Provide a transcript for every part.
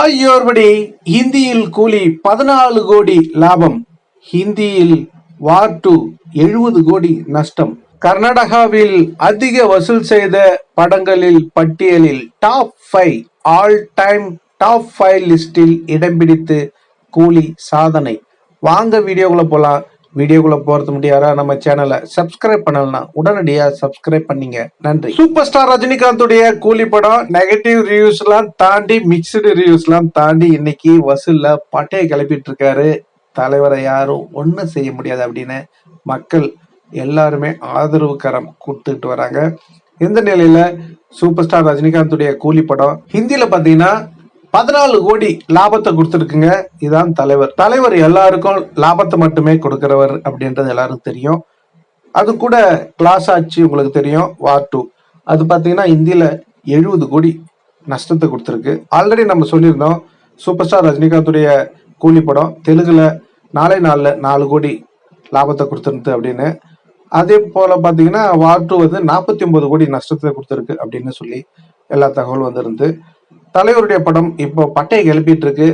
ஆகியோர்படி ஹிந்தியில் கூலி பதினாலு கோடி லாபம். ஹிந்தியில் வார் டூ எழுபது கோடி நஷ்டம். கர்நாடகாவில் அதிக வசூல் செய்த படங்களில் பட்டியலில் top five all time top five லிஸ்டில் இடம் பிடித்து கூலி சாதனை. வாங்க வீடியோக்குள்ள போலாம். வீடியோக்குள்ள போறது முடியாதா நம்ம சேனலை சப்ஸ்கிரைப் பண்ணலனா உடனடியா சப்ஸ்கிரைப் பண்ணீங்க. நன்றி. சூப்பர் ஸ்டார் ரஜினிகாந்துடைய கூலி படம் நெகட்டிவ் ரிவ்யூஸ் எல்லாம் தாண்டி மிக்சடு ரிவ்யூஸ் எல்லாம் தாண்டி இன்னைக்கு வசூல்ல பட்டையை கிளப்பிட்டு இருக்காரு. தலைவரை யாரும் ஒன்றும் செய்ய முடியாது அப்படின்னு மக்கள் எல்லாருமே ஆதரவு கரம் கொடுத்துட்டு வராங்க. இந்த நிலையில சூப்பர் ஸ்டார் ரஜினிகாந்துடைய கூலி படம் ஹிந்தியில பாத்தீங்கன்னா பதினாலு கோடி லாபத்தை கொடுத்துருக்குங்க. இதான் தலைவர். தலைவர் எல்லாருக்கும் லாபத்தை மட்டுமே கொடுக்கிறவர் அப்படின்றது எல்லாருக்கும் தெரியும். அது கூட கிளாஸ் ஆச்சு உங்களுக்கு தெரியும் வார் டூ அது பார்த்தீங்கன்னா இந்தியில் எழுபது கோடி நஷ்டத்தை கொடுத்துருக்கு. ஆல்ரெடி நம்ம சொல்லியிருந்தோம் சூப்பர் ஸ்டார் ரஜினிகாந்துடைய கூலி படம் தெலுங்குல நாளை நாளில் நாலு கோடி லாபத்தை கொடுத்துருந்து அப்படின்னு. அதே போல பார்த்தீங்கன்னா வார் டூ வந்து நாற்பத்தி ஒன்பது கோடி நஷ்டத்தை கொடுத்துருக்கு அப்படின்னு சொல்லி எல்லா தகவலும் வந்திருந்து தலைவருடைய படம் இப்போ பட்டையை கிளப்பிட்டு இருக்கு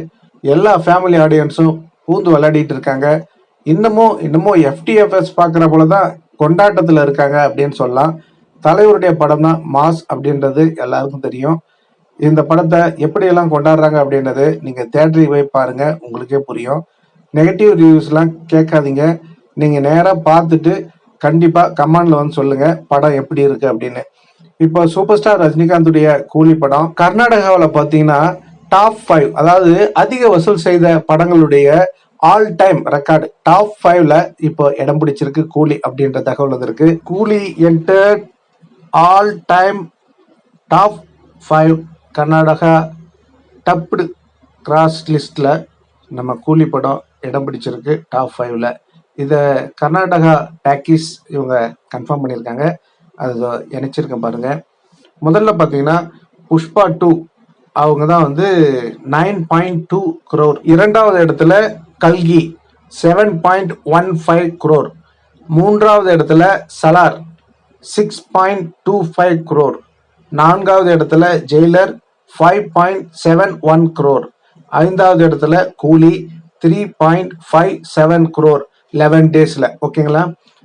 எல்லா ஃபேமிலி ஆடியன்ஸும் பூந்து விளையாடிட்டு இருக்காங்க. இன்னமும் இன்னமும் எஃப்டிஎஃப்எஸ் பார்க்குற போல தான் கொண்டாட்டத்தில் இருக்காங்க அப்படின்னு சொல்லலாம். தலைவருடைய படம் தான் மாஸ் அப்படின்றது எல்லாருக்கும் தெரியும். இந்த படத்தை எப்படியெல்லாம் கொண்டாடுறாங்க அப்படின்றது நீங்கள் தேட்டருக்கு போய் பாருங்கள் உங்களுக்கே புரியும். நெகட்டிவ் ரிவ்யூஸ்லாம் கேட்காதீங்க. நீங்கள் நேராக பார்த்துட்டு கண்டிப்பாக கமாண்டில் வந்து சொல்லுங்கள் படம் எப்படி இருக்குது அப்படின்னு. இப்போ சூப்பர் ஸ்டார் ரஜினிகாந்துடைய கூலி படம். கர்நாடகாவில் பார்த்தீங்கன்னா டாப் ஃபைவ் அதாவது அதிக வசூல் செய்த படங்களுடைய ஆல் டைம் ரெக்கார்டு டாப் ஃபைவ்ல இப்போ இடம் பிடிச்சிருக்கு கூலி அப்படின்ற தகவல் வந்திருக்கு. Coolie enter all time top five Karnataka dubbed gross லிஸ்ட்ல நம்ம கூலி படம் இடம் பிடிச்சிருக்கு டாப் ஃபைவ்ல இதை கர்நாடகா டாக்கீஸ் இவங்க கன்ஃபார்ம் பண்ணியிருக்காங்க. அது இணைச்சிருக்கேன் பாருங்க. முதல்ல பார்த்தீங்கன்னா புஷ்பா டூ. அவங்க தான் வந்து நைன் பாயிண்ட் டூ குரோர் இரண்டாவது இடத்துல கல்கி seven point one five crore மூன்றாவது இடத்துல Salaar six point two five crore நான்காவது இடத்துல Jailer five point seven one crore ஐந்தாவது இடத்துல Coolie three point five seven crore eleven டேஸில். ஓகேங்களா?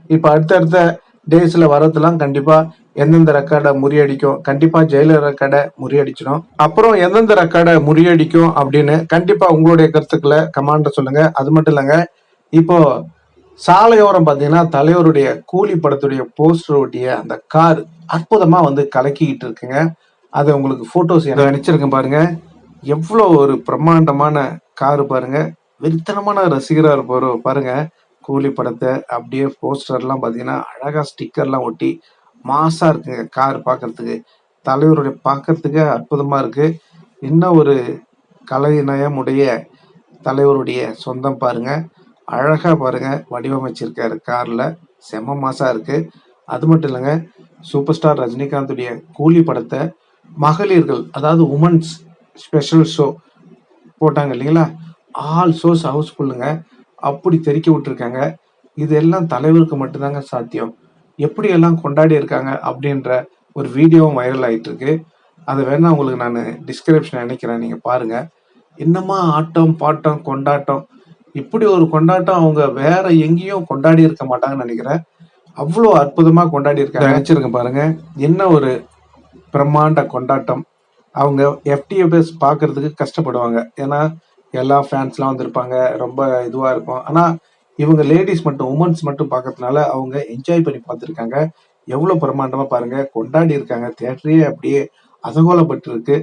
இப்போ அடுத்தடுத்த டேஸில் வரதெல்லாம் கண்டிப்பாக எந்தெந்த ரெக்கார்டை முறியடிக்கும் கண்டிப்பாக ஜெயிலர் ரெக்கார்டை முறியடிச்சிடும். அப்புறம் எந்தெந்த ரெக்கார்டை முறியடிக்கும் அப்படின்னு கண்டிப்பாக உங்களுடைய கருத்துக்களை கமாண்ட சொல்லுங்க. அது மட்டும் இல்லைங்க இப்போ சாலையோரம் பார்த்தீங்கன்னா தலைவருடைய கூலி படத்துடைய போஸ்டர் ஒட்டிய அந்த கார் அற்புதமா வந்து கலக்கிக்கிட்டு இருக்குங்க. அது உங்களுக்கு போட்டோஸ் எனக்கு அனுப்பிச்சிருக்கேன் பாருங்க. எவ்வளோ ஒரு பிரம்மாண்டமான காரு பாருங்க. வெறித்தனமான ரசிகராக இருப்பாரோ பாருங்கள் கூலி படத்தை அப்படியே போஸ்டர்லாம் பார்த்தீங்கன்னா அழகாக ஸ்டிக்கர்லாம் ஒட்டி மாசாக இருக்குங்க கார் பார்க்கறதுக்கு. தலைவருடைய பார்க்கறதுக்கே அற்புதமாக இருக்குது இன்னும் ஒரு கலைநயமுடைய தலைவருடைய சொந்தம் பாருங்க. அழகாக பாருங்க வடிவமைச்சிருக்காரு காரில். செம மாசாக இருக்குது அது மட்டும் இல்லைங்க சூப்பர் ஸ்டார் ரஜினிகாந்துடைய கூலி படத்தை மகளிர்கள் அதாவது உமன்ஸ் ஸ்பெஷல் ஷோ போட்டாங்க இல்லைங்களா? ஆல் ஷோஸ் ஹவுஸ்ஃபுல்லுங்க அப்படி தெறிக்க விட்டுருக்காங்க. இது எல்லாம் தலைவருக்கு மட்டும்தாங்க சாத்தியம். எப்படியெல்லாம் கொண்டாடி இருக்காங்க அப்படின்ற ஒரு வீடியோவும் வைரல் ஆயிட்டு இருக்கு அதை வேணா உங்களுக்கு நான் டிஸ்கிரிப்ஷன் நினைக்கிறேன் நீங்க பாருங்க. இன்னமா ஆட்டம் பாட்டம் கொண்டாட்டம்? இப்படி ஒரு கொண்டாட்டம் அவங்க வேற எங்கேயும் கொண்டாடி இருக்க மாட்டாங்கன்னு நினைக்கிறேன். அவ்வளோ அற்புதமா கொண்டாடி இருக்காங்க நினைச்சிருக்கேன் பாருங்க. என்ன ஒரு பிரம்மாண்ட கொண்டாட்டம். அவங்க எஃப்டிஎஃப்எஸ் பார்க்கறதுக்கு கஷ்டப்படுவாங்க. ஏன்னா எல்லா ஃபேன்ஸ்லாம் வந்திருப்பாங்க. ரொம்ப இதுவாக இருக்கும். ஆனால் இவங்க லேடிஸ் மட்டும் உமன்ஸ் மட்டும் பார்க்கறதுனால அவங்க என்ஜாய் பண்ணி பார்த்துருக்காங்க எவ்வளோ பிரமாண்டமாக பாருங்கள் கொண்டாடி இருக்காங்க. தேட்டரே அப்படியே அசகோலப்பட்டிருக்கு.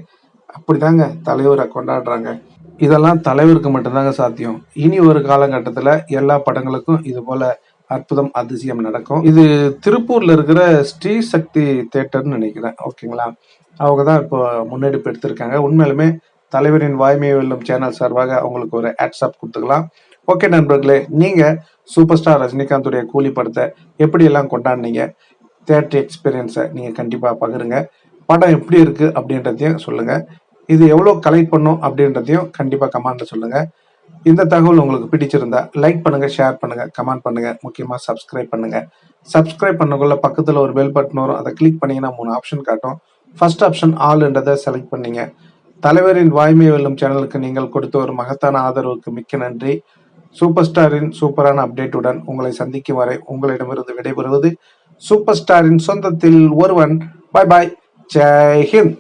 அப்படிதாங்க தலைவரை கொண்டாடுறாங்க. இதெல்லாம் தலைவருக்கு மட்டும்தாங்க சாத்தியம். இனி ஒரு காலகட்டத்தில் எல்லா படங்களுக்கும் இது போல அற்புதம் அதிசயம் நடக்கும். இது திருப்பூர்ல இருக்கிற ஸ்ரீ சக்தி தேட்டர்னு நினைக்கிறேன். ஓகேங்களா? அவங்க தான் இப்போ முன்னெடுப்பு எடுத்திருக்காங்க. உண்மையிலுமே தலைவரின் வாய்மையை வெல்லும் சேனல் சார்பாக அவங்களுக்கு ஒரு ஆட்ஸ்அப் கொடுத்துக்கலாம். ஓகே நண்பர்களே நீங்க சூப்பர் ஸ்டார் ரஜினிகாந்துடைய கூலி படத்தை எப்படியெல்லாம் கொண்டாடினீங்க தேட்டர் எக்ஸ்பீரியன்ஸை நீங்கள் கண்டிப்பாக பகிருங்க. படம் எப்படி இருக்கு அப்படின்றதையும் சொல்லுங்க. இது எவ்வளோ கலெக்ட் பண்ணும் அப்படின்றதையும் கண்டிப்பாக கமெண்ட்ல சொல்லுங்க. இந்த தகவல் உங்களுக்கு பிடிச்சிருந்தா லைக் பண்ணுங்க ஷேர் பண்ணுங்க கமெண்ட் பண்ணுங்க முக்கியமாக சப்ஸ்கிரைப் பண்ணுங்க. சப்ஸ்கிரைப் பண்ணக்குள்ள பக்கத்தில் ஒரு பெல் பட்டன் வரும். அதை கிளிக் பண்ணிங்கன்னா மூணு ஆப்ஷன் காட்டும். ஃபர்ஸ்ட் ஆப்ஷன் ஆல்ன்றதை செலக்ட் பண்ணீங்க. தலைவரின் வாய்மை வெல்லும் சேனலுக்கு நீங்கள் கொடுத்த ஒரு மகத்தான ஆதரவுக்கு மிக்க நன்றி. சூப்பர் ஸ்டாரின் சூப்பரான அப்டேட்டுடன் உங்களை சந்திக்கும் வரை உங்களிடமிருந்து விடைபெறுவது சூப்பர் ஸ்டாரின் சொந்தத்தில் ஒருவன். பாய் பாய் ஜெய் ஹிந்த்.